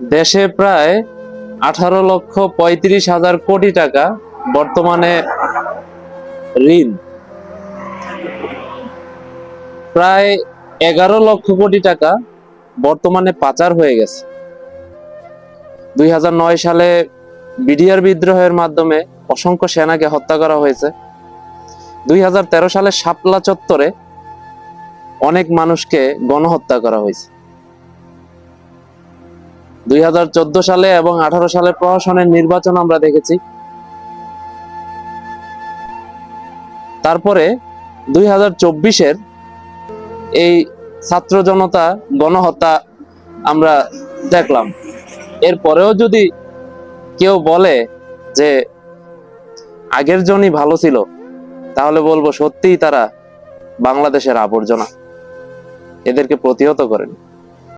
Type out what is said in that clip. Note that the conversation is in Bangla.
দেশে প্রায় আঠারো লক্ষ পঁয়ত্রিশ হাজার কোটি টাকা বর্তমানে ঋণ। প্রায় এগারো লক্ষ কোটি টাকা বর্তমানে পাচার হয়ে গেছে। দুই নয় সালে বিডিআর বিদ্রোহের মাধ্যমে অসংখ্য সেনাকে হত্যা করা হয়েছে। দুই হাজার তেরো সালে শাপলা চত্বরে অনেক মানুষকে গণহত্যা করা হয়েছে। দুই হাজার চোদ্দ সালে এবং আঠারো সালে প্রশাসনের নির্বাচন আমরা দেখেছি। তারপরে দুই হাজার চব্বিশের এই ছাত্র জনতা গণহত্যা আমরা দেখলাম। এরপরেও যদি কেউ বলে যে আগের জনই ভালো ছিল, তাহলে বলব সত্যিই তারা বাংলাদেশের আবর্জনা। এদেরকে প্রতিহত করেন।